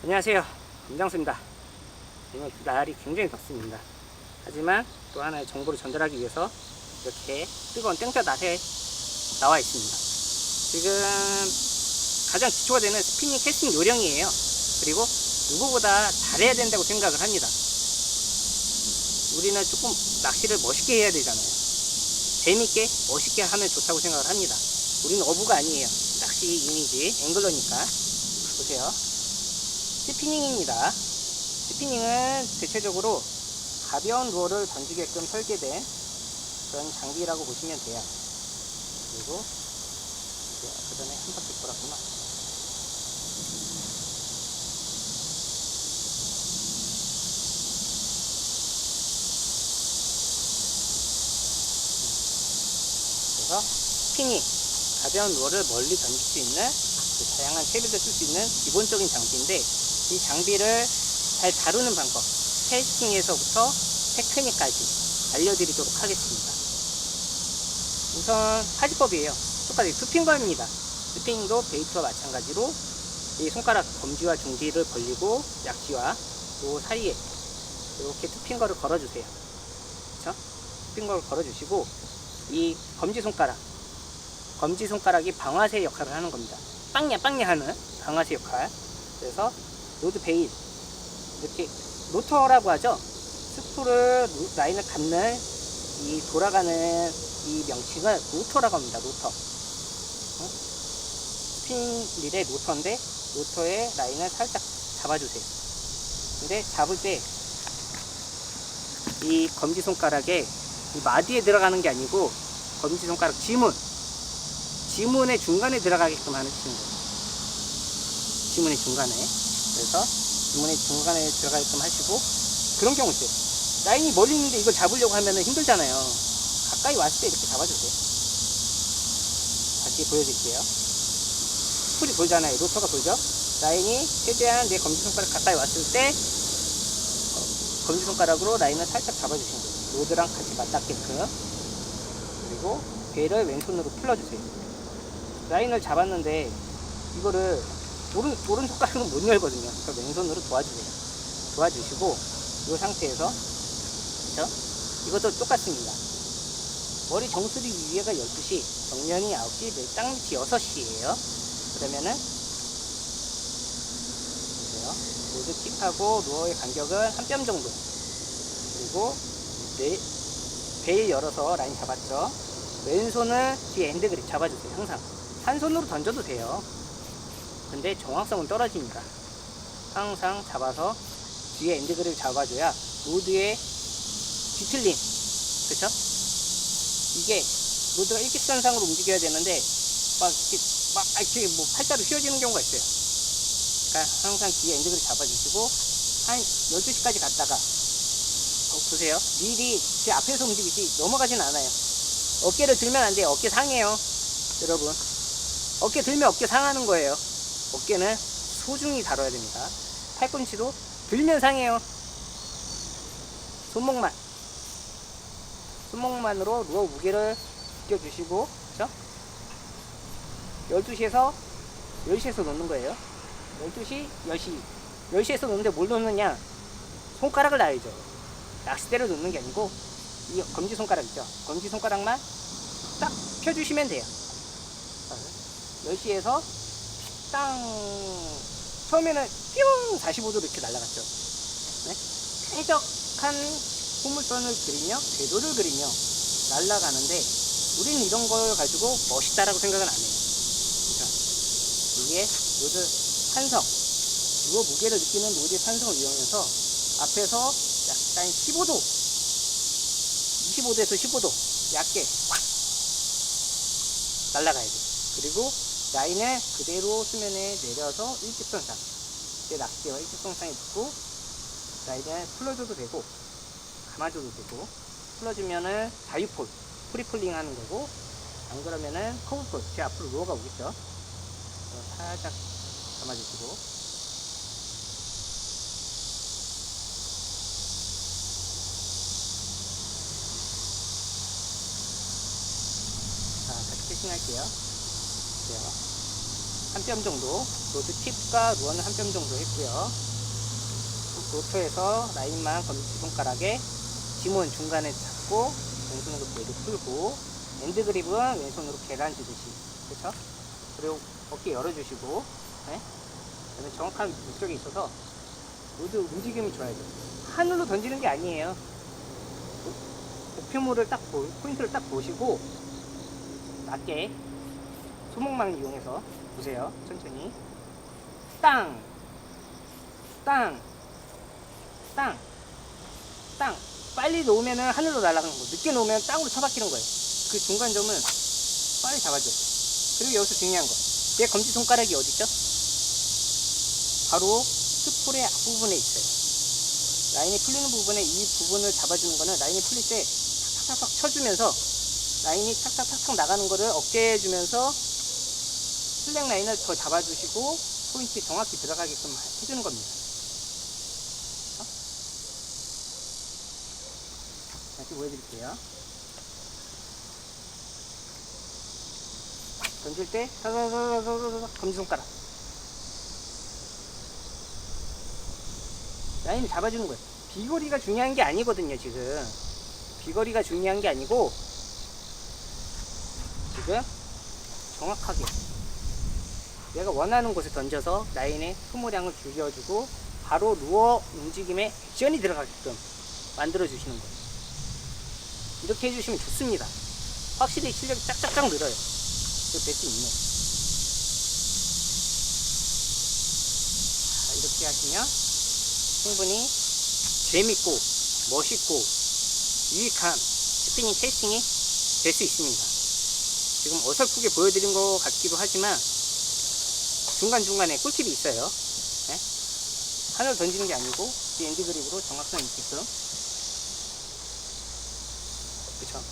안녕하세요. 김장수입니다. 오늘 날이 굉장히 덥습니다. 하지만 또 하나의 정보를 전달하기 위해서 이렇게 뜨거운 땡볕 아래 나와 있습니다. 지금 가장 기초가 되는 스피닝 캐스팅 요령이에요. 그리고 누구보다 잘해야 된다고 생각을 합니다. 우리는 조금 낚시를 멋있게 해야 되잖아요. 재밌게 멋있게 하면 좋다고 생각을 합니다. 우리는 어부가 아니에요. 낚시 이미지 앵글러니까 보세요. 스피닝입니다. 스피닝은 대체적으로 가벼운 루어를 던지게끔 설계된 그런 장비라고 보시면 돼요. 그리고 이제 아까 전에 한 바퀴 돌았구나. 그래서 스피닝, 가벼운 루어를 멀리 던질 수 있는 그 다양한 채비를 쓸 수 있는 기본적인 장비인데 이 장비를 잘 다루는 방법, 테스팅에서부터 테크닉까지 알려드리도록 하겠습니다. 우선 파지법이에요. 똑같이 스핀거입니다. 스피닝도 베이트와 마찬가지로 이 손가락 검지와 중지를 벌리고 약지와 요 사이에 이렇게 스핀거를 걸어주세요. 그쵸? 스핀거를 걸어주시고 이 검지 손가락 검지 손가락이 방아쇠 역할을 하는 겁니다. 빵야 빵야 하는 방아쇠 역할. 그래서 로드 베일 이렇게 로터라고 하죠. 스프를 로- 라인을 감는 이 돌아가는 이 명칭을 로터라고 합니다. 로터. 어? 스핀 릴의 로터인데 로터의 라인을 살짝 잡아주세요. 근데 잡을 때 이 검지 손가락에 이 마디에 들어가는 게 아니고 검지 손가락 지문 지문의 중간에 들어가게끔 하는 친구. 지문의 중간에. 그래서 지문의 중간에 들어가게끔 하시고 그런 경우 있어요. 라인이 멀리 있는데 이걸 잡으려고 하면 힘들잖아요. 가까이 왔을 때 이렇게 잡아주세요. 다시 보여드릴게요. 풀이 돌잖아요. 로터가 돌죠. 라인이 최대한 내 검지손가락 가까이 왔을 때 어, 검지손가락으로 라인을 살짝 잡아주시면 돼요. 로드랑 같이 맞닿게끔. 그리고 배를 왼손으로 풀어주세요. 라인을 잡았는데 이거를 오른, 오른손 가락은 못 열거든요. 그래서 왼손으로 도와주세요. 도와주시고 이 상태에서 그쵸? 이것도 똑같습니다. 머리 정수리 위에가 12시, 정면이 9시, 네, 땅 밑이 6시예요. 그러면은 보세요. 모두 킥하고 루어의 간격은 한 뼘 정도. 그리고 네, 베일 열어서 라인 잡았죠. 왼손은 뒤에 엔드 그립 잡아주세요. 항상. 한 손으로 던져도 돼요. 근데 정확성은 떨어집니다. 항상 잡아서 뒤에 엔드 그립 잡아줘야 로드의 뒤틀림. 그쵸? 이게 로드가 일직선상으로 움직여야 되는데 막 이렇게 막 이렇게 뭐 팔자로 휘어지는 경우가 있어요. 그러니까 항상 뒤에 엔드 그립 잡아주시고 한 12시까지 갔다가 어, 보세요. 릴이 제 앞에서 움직이지 넘어가진 않아요. 어깨를 들면 안 돼요. 어깨 상해요. 여러분. 어깨 들면 어깨 상하는 거예요. 어깨는 소중히 다뤄야 됩니다. 팔꿈치도 들면 상해요. 손목만. 손목만으로 루어 무게를 느껴주시고, 그쵸? 12시에서, 10시에서 놓는 거예요. 12시, 10시. 10시에서 놓는데 뭘 놓느냐? 손가락을 놔야죠. 낚싯대를 놓는 게 아니고, 이 검지손가락 있죠? 검지손가락만 딱 펴주시면 돼요. 10시에서 땅, 처음에는 뿅! 45도로 이렇게 날아갔죠. 네? 쾌적한 포물선을 그리며, 궤도를 그리며 날아가는데, 우리는 이런 걸 가지고 멋있다라고 생각은 안 해요. 그죠? 이게 로드 산성, 루어 무게를 느끼는 로드의 산성을 이용해서 앞에서 약간 15도, 25도에서 15도, 얇게 확 날아가야 돼. 그리고 라인을 그대로 수면에 내려서 일직선상. 내 낚시대와 일직선상에 두고 라인을 풀어줘도 되고 감아줘도 되고 풀어주면은 자유폴, 프리폴링 하는 거고 안 그러면은 커브폴, 제 앞으로 루어가 오겠죠. 어, 살짝 감아주시고 자, 다시 캐싱할게요. 한 뼘 정도 로드 팁과 루어는 한 뼘 정도 했고요. 로터에서 라인만 검지 손가락에 지문 중간에 잡고 왼손으로 배를 풀고 엔드 그립은 왼손으로 계란 주듯이 그렇죠? 그리고 어깨 열어주시고 네? 그다음에 정확한 목적이 있어서 로드 움직임이 좋아야 돼요. 하늘로 던지는 게 아니에요. 목- 목표물을 딱 보, 포인트를 딱 보시고 낮게 소목망 이용해서 보세요. 천천히 땅, 땅, 땅, 땅. 빨리 놓으면은 하늘로 날아가는 거. 늦게 놓으면 땅으로 처박히는 거예요. 그 중간 점은 빨리 잡아줘요. 그리고 여기서 중요한 거. 제 검지 손가락이 어디 있죠? 바로 스폴의 앞부분에 있어요. 라인이 풀리는 부분에 이 부분을 잡아주는 거는 라인이 풀릴 때 탁탁탁탁 쳐주면서 라인이 탁탁탁탁 나가는 거를 억제해주면서 슬랙 라인을 더 잡아주시고 포인트 정확히 들어가게끔 해주는 겁니다. 어? 다시 보여드릴게요. 던질 때 사사사사사사 검지손가락 라인을 잡아주는 거예요. 비거리가 중요한 게 아니거든요, 지금. 비거리가 중요한 게 아니고 지금 정확하게 내가 원하는 곳에 던져서 라인의 소모량을 줄여주고 바로 루어 움직임에 액션이 들어가게끔 만들어 주시는 거예요. 이렇게 해주시면 좋습니다. 확실히 실력이 짝짝짝 늘어요. 이거 될수 있네. 자, 이렇게 하시면 충분히 재밌고 멋있고 유익한 스피닝 테스팅이 될 수 있습니다. 지금 어설프게 보여드린 것 같기도 하지만 중간중간에 꿀팁이 있어요. 네? 하늘 던지는 게 아니고 이 엔드 그립으로 정확성 있게끔 그쵸?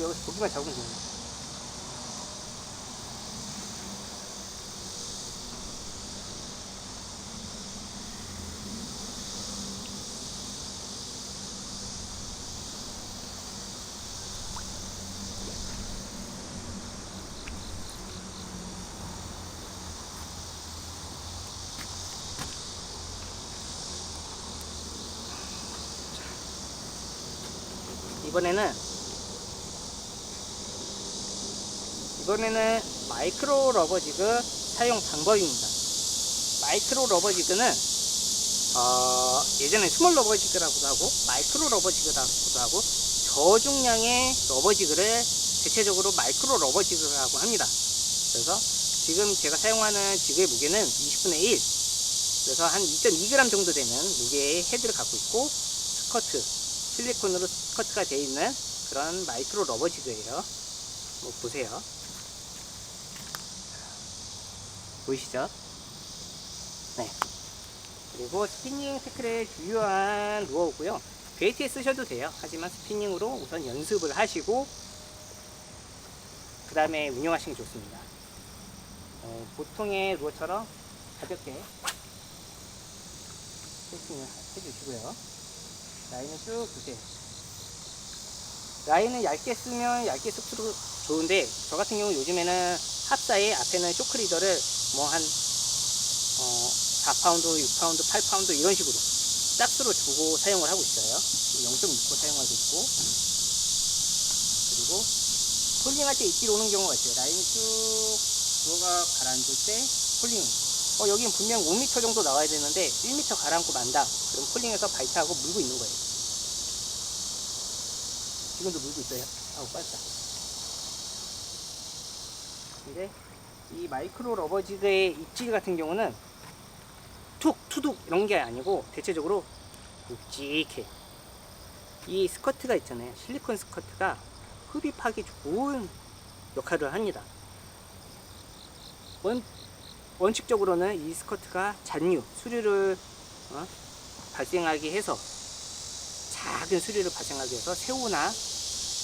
여기서 고기만 잡으면 됩니다. 이번에는 이번에는 마이크로 러버지그 사용 방법입니다. 마이크로 러버지그는 어, 예전에 스몰 러버지그라고도 하고 마이크로 러버지그라고도 하고 저중량의 러버지그를 대체적으로 마이크로 러버지그라고 합니다. 그래서 지금 제가 사용하는 지그의 무게는 20분의 1 그래서 한 2.2g 정도 되는 무게의 헤드를 갖고 있고 스커트 실리콘으로 스커트가 되어 있는 그런 마이크로 러버 지그예요. 뭐 보세요. 보이시죠? 네. 그리고 스피닝 태클의 주요한 루어고요. 베이트에 쓰셔도 돼요. 하지만 스피닝으로 우선 연습을 하시고 그 다음에 운영하시는 게 좋습니다. 어, 보통의 루어처럼 가볍게 세팅을 해주시고요. 라인을 쭉 주세요. 라인을 얇게 쓰면 얇게 쓸수록 좋은데 저 같은 경우 요즘에는 합사에 앞에는 쇼크 리더를 뭐 한 어, 4파운드, 6파운드, 8파운드 이런 식으로 짝수로 주고 사용을 하고 있어요. 0.6호 사용하고 있고 그리고 폴링할 때 입질 오는 경우가 있어요. 라인이 쭉 누가 가라앉을 때 폴링 어, 여기는 분명 5m 정도 나와야 되는데 1m 가라앉고 만다. 그럼 폴링해서 발차하고 물고 있는 거예요. 지금도 물고 있어요. 아우, 빠졌다. 근데 이 마이크로 러버지그의 입질 같은 경우는 툭, 투둑 이런 게 아니고 대체적으로 묵직해. 이 스커트가 있잖아요. 실리콘 스커트가 흡입하기 좋은 역할을 합니다. 원, 원칙적으로는 이 스커트가 잔류, 수류를 어? 발생하게 해서 작은 수류를 발생하게 해서 새우나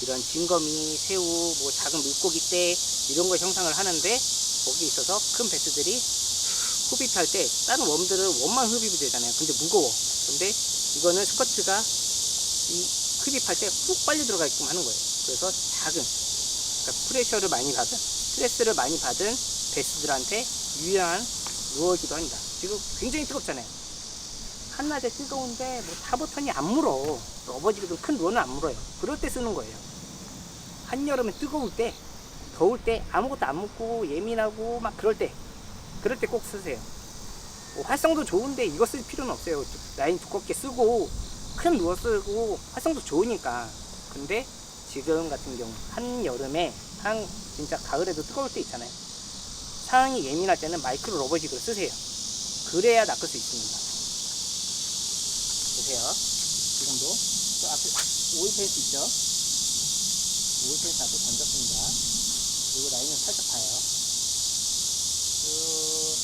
이런 진거미, 새우, 뭐 작은 물고기 떼 이런 걸 형상을 하는데 거기 있어서 큰 배스들이 흡입할 때 다른 웜들은 웜만 흡입이 되잖아요. 근데 무거워. 근데 이거는 스커트가 이 흡입할 때훅 빨리 들어가게끔 하는 거예요. 그래서 작은 그러니까 프레셔를 많이 받은 스트레스를 많이 받은 베스들한테 유효한 루어이기도 합니다. 지금 굉장히 뜨겁잖아요. 한낮에 뜨거운데 뭐 타버튼이 안 물어. 러버지기도 큰 루어는 안 물어요. 그럴 때 쓰는 거예요. 한여름에 뜨거울 때, 더울 때 아무것도 안 묻고 예민하고 막 그럴 때, 그럴 때 꼭 쓰세요. 뭐 활성도 좋은데 이거 쓸 필요는 없어요. 라인 두껍게 쓰고 큰 루어 쓰고 활성도 좋으니까. 근데 지금 같은 경우 한여름에 한 진짜 가을에도 뜨거울 때 있잖아요. 상황이 예민할 때는 마이크로 러버직을 쓰세요. 그래야 낚을 수 있습니다. 보세요. 이 정도. 저 앞에 오일 펜스 있죠? 오일 펜스 앞에 던졌습니다. 그리고 라인을 살짝 봐요. 쭉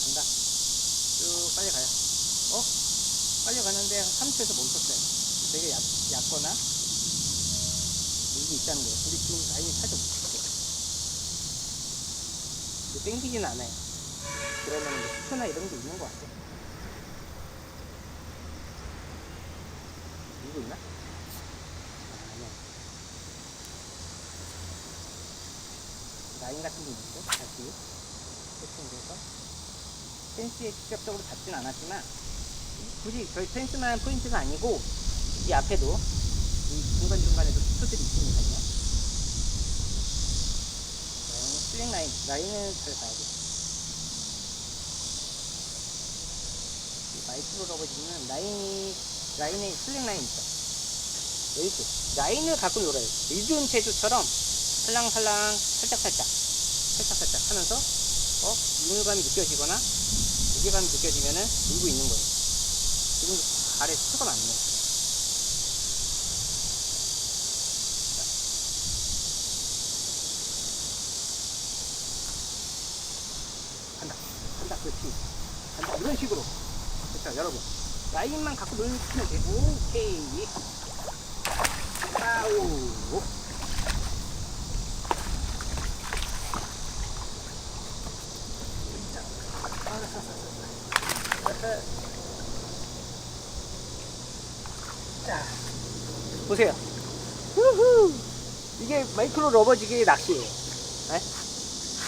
간다. 쭉 빨리 가요. 어? 빨리 가는데 한 3초에서 멈췄어요. 되게 얕, 얕거나 이게 있다는 거예요. 근데 지금 라인이 살짝 이거 땡기진 않아요. 그러면 뭐 스프나 이런 게 있는 것 같아요. 이거 있나? 아, 아니야. 라인 같은 게 있는데 다시 세팅돼서 펜스에 직접적으로 닿진 않았지만 굳이 저희 펜스만 포인트가 아니고 이 앞에도 이 중간중간에도 스프들이 있으니까요. 라인, 슬링 라인, 라인은 잘 봐야. 이 마이크로 러버지는 라인이, 라인에 슬링 라인 있죠. 이렇게. 라인을 갖고 놀아요. 리듬 체조처럼 살랑살랑, 살짝살짝, 살짝살짝 하면서, 어, 이물감이 느껴지거나, 무게감이 느껴지면은 물고 있는 거예요. 지금 발에 수가 많네요. 간다. 간다. 그렇지. 간다. 이런 식으로. 그렇죠, 여러분. 라인만 갖고 놀면 되고, 오케이. 아우. 자, 보세요. 후후. 이게 마이크로 러버지기 낚시예요. 네?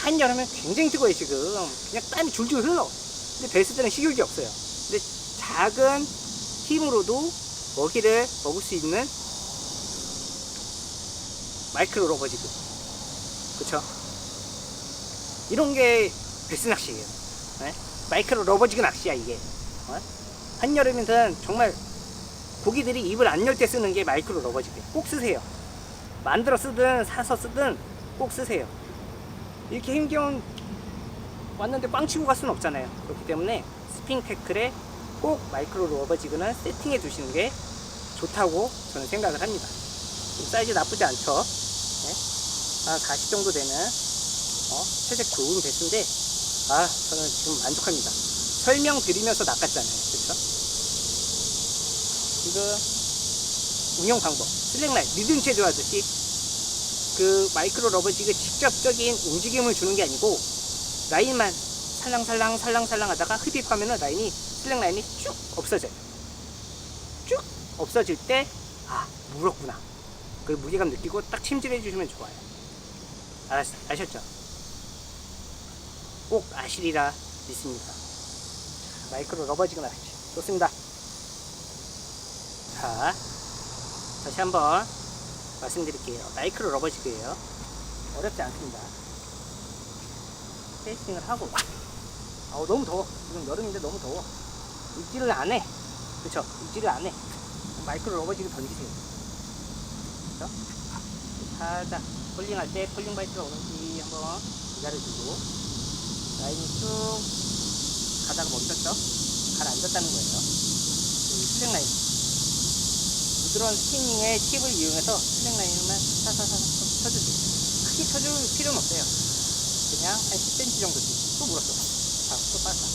한여름에 굉장히 뜨거워요, 지금. 그냥 땀이 줄줄 흘러. 근데 벨스 때는 식욕이 없어요. 근데 작은 힘으로도 먹이를 먹을 수 있는 마이크로 러버지그. 그쵸? 이런 게 베스 낚시예요. 네? 마이크로 러버지그 낚시야, 이게. 어? 한여름에는 정말 고기들이 입을 안 열 때 쓰는 게 마이크로 러버지그. 꼭 쓰세요. 만들어 쓰든 사서 쓰든 꼭 쓰세요. 이렇게 힘겨운 왔는데 꽝 치고 갈 수는 없잖아요. 그렇기 때문에 스핑 태클에 꼭 마이크로 러버지그는 세팅해 두시는 게 좋다고 저는 생각을 합니다. 좀 사이즈 나쁘지 않죠? 네? 한40 정도 되는 어, 채색 좋은 배수인데 아 저는 지금 만족합니다. 설명드리면서 낚았잖아요. 그렇죠? 지금 운영 방법 슬랙라인 리듬 체조 하듯이 그 마이크로 러버지그 직접적인 움직임을 주는 게 아니고 라인만 살랑살랑 살랑살랑 하다가 흡입하면은 라인이 슬랙 라인이 쭉 없어져요. 쭉 없어질 때 아 물었구나. 그 무게감 느끼고 딱 침질해 주시면 좋아요. 알았, 아셨죠? 꼭 아시리라 믿습니다. 마이크로 러버지그 낚시 좋습니다. 자 다시 한번 말씀드릴게요. 마이크로 러버지그예요. 어렵지 않습니다. 테이스팅을 하고 아우 너무 더워 지금 여름인데 너무 더워 입질을 안 해. 그쵸? 입질을 안 해. 마이크로 러버지그 던지세요. 그쵸? 살짝 폴링할 때 폴링 바이트가 오는지 한번 기다려주고. 라인이 쭉 가다가 멈췄죠? 가라앉았다는 거예요. 그 슬랙 라인. 부드러운 스피닝의 팁을 이용해서 슬랙 라인만 사사사 쳐주세요. 크게 쳐줄 필요는 없어요. 그냥 한 10cm 정도 또 물었어. 자, 또 빠졌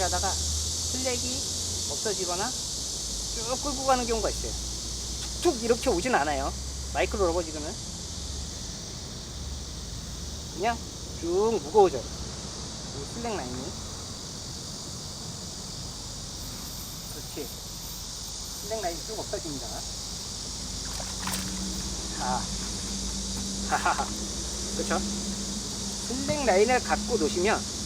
이렇게 하다가 슬랙이 없어지거나 쭉 끌고 가는 경우가 있어요. 툭툭 이렇게 오진 않아요. 마이크로 러버지그는 그냥 쭉 무거워져요. 이 슬랙 라인이. 그렇지. 슬랙 라인이 쭉 없어집니다. 자, 하하하. 그쵸? 슬랙 라인을 갖고 놓으시면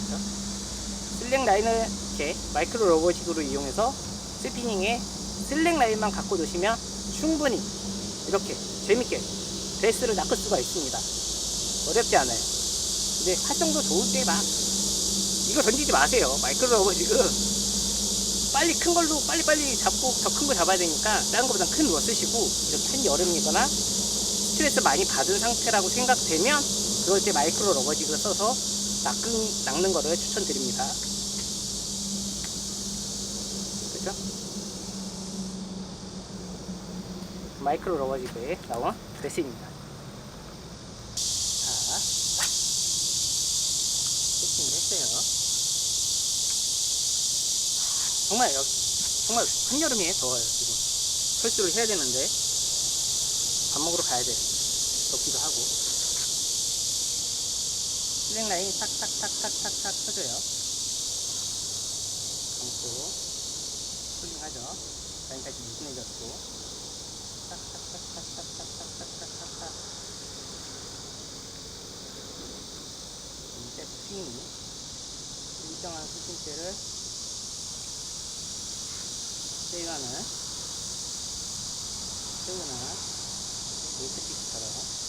그쵸? 슬랙 라인을 이렇게 마이크로 로버식으로 이용해서 스피닝에 슬랙 라인만 갖고 놓으시면 충분히 이렇게 재밌게 베이스를 낚을 수가 있습니다. 어렵지 않아요. 근데 활성도 좋을 때 막 이거 던지지 마세요. 마이크로 로버식은 빨리 큰 걸로 빨리빨리 잡고 더 큰 거 잡아야 되니까 다른 것보다 큰 루어 쓰시고 이렇게 한 여름이거나 스트레스 많이 받은 상태라고 생각되면 그럴 때 마이크로 러버직을 써서 낚는, 낚는 거를 추천드립니다. 그죠? 마이크로 러버직에 나온 드레스입니다. 자, 세팅을 했어요. 정말 여- 정말 한여름에 더워요 지금 철수를 해야 되는데 밥 먹으러 가야 돼. 덥기도 하고. 슬랙 라인 탁탁탁탁탁탁 쳐줘요. 감고 훌륭하죠. 라인 다시 미진해졌고 이제 스윙이 일정한 수준대를 세이가는 세우나 웨이트피스처럼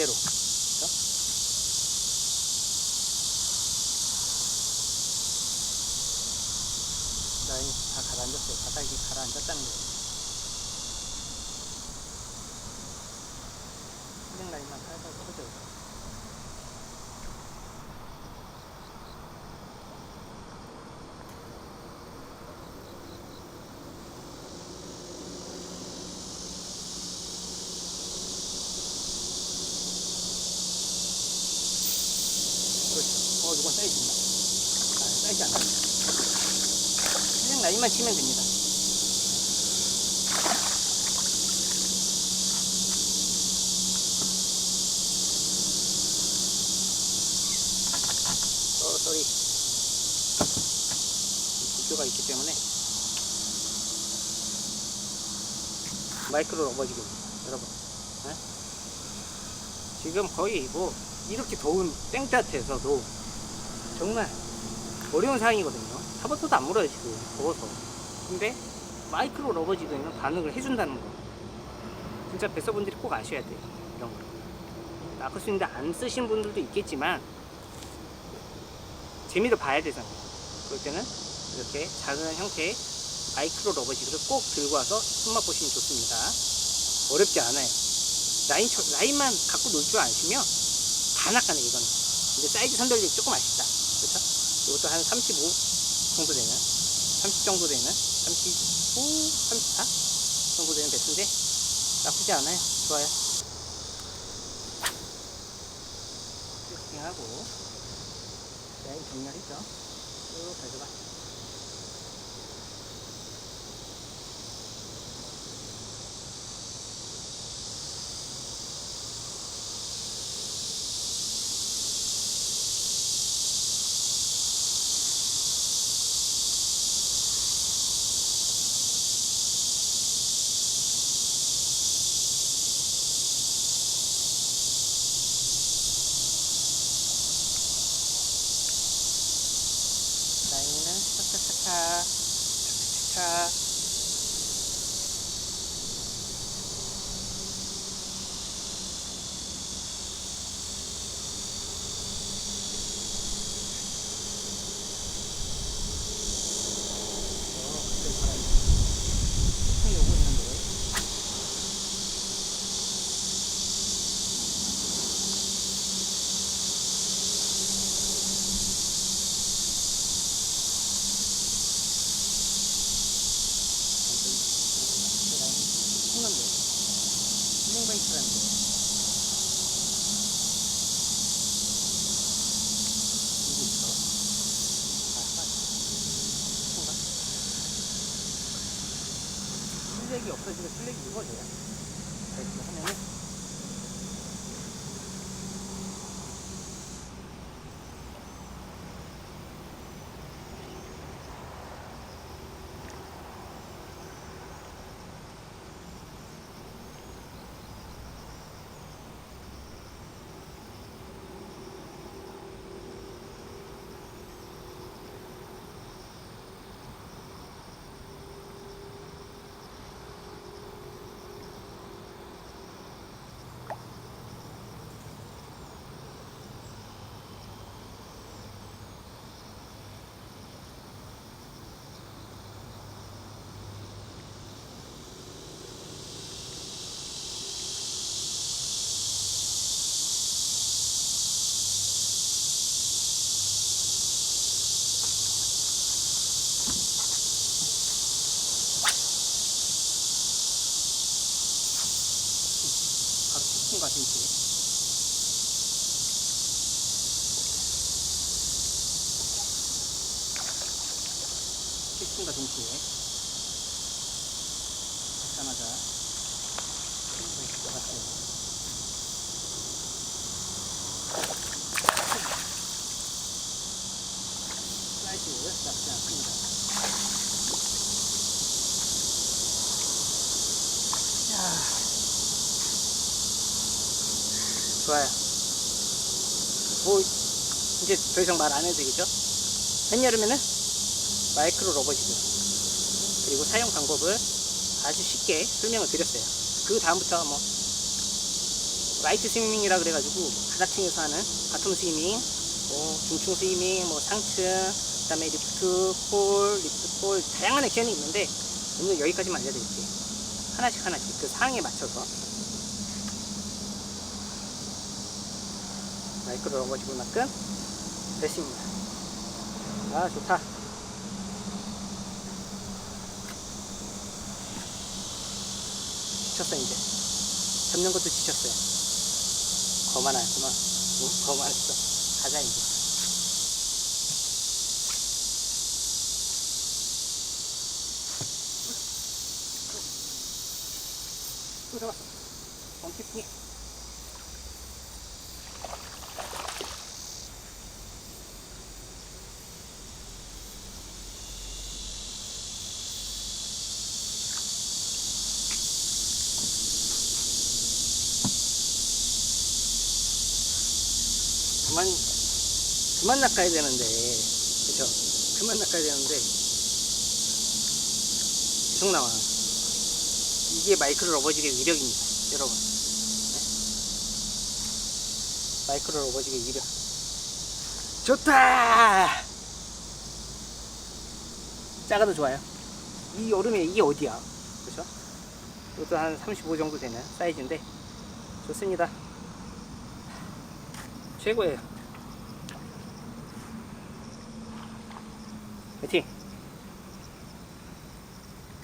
반대로 그렇죠? 라인 다 가라앉았어요. 바닥이 가라앉았다는 거예요. 슬랙 라인만 살살 쳐줘요. 그렇죠. 어, 이건 사이즈입니다. 아, 사이즈 안 나요. 라인만 치면 됩니다. 어, 쏘리. 구조가 있기 때문에 마이크로 러버지입니다 여러분. 네? 지금 거의 뭐 이렇게 더운 땡볕에서도 정말 어려운 상황이거든요. 사버터도 안 물어요, 지금. 더워서. 근데, 마이크로 러버지도는 반응을 해준다는 거. 진짜 뱃서분들이 꼭 아셔야 돼요. 이런 거. 낚을 수 있는데 안 쓰신 분들도 있겠지만, 재미도 봐야 되잖아요. 그럴 때는 이렇게 작은 형태의 마이크로 러버지를 꼭 들고 와서 손맛 보시면 좋습니다. 어렵지 않아요. 라인, 쳐- 라인만 갖고 놀 줄 아시면 다 낚아내, 이거는. 근데 사이즈 선별력이 조금 아쉽다. 그렇죠? 이것도 한 35 정도 되는 30 정도 되는 35, 34 정도 되는 배스인데 나쁘지 않아요. 좋아요. 세팅하고 라인 정렬했죠. 쭉 가져가. ค่ะค่ะ 실력이 없어지면 실력이 이거져요. 이렇게 하면은 좋아요. 뭐 이제 더 이상 말 안 해도 되겠죠? 한여름에는 마이크로 로봇이죠. 그리고 사용 방법을 아주 쉽게 설명을 드렸어요. 그 다음부터 뭐 라이트 스위밍이라 그래가지고 바닥층에서 하는 바텀 스위밍, 뭐 중층 스위밍, 뭐 상층, 그 다음에 리프트, 폴, 리프트 폴 다양한 액션이 있는데 오늘 여기까지만 알려드릴게요. 하나씩 하나씩 그 상황에 맞춰서 마이크로 로봇이 만큼 됐습니다. 아 좋다. 지쳤어 이제. 잡는 것도 지쳤어요. 거만하구나. 응? 거만했어. 가자 이제. 그만 그만 낚아야 되는데. 그죠? 그만 낚아야 되는데. 계속 나와. 이게 마이크로 로버직의 위력입니다 여러분. 네? 마이크로 로버직의 위력. 좋다! 작아도 좋아요. 이 여름에 이게 어디야? 그죠? 이것도 한 35 정도 되는 사이즈인데. 좋습니다. 최고예요. 화이팅!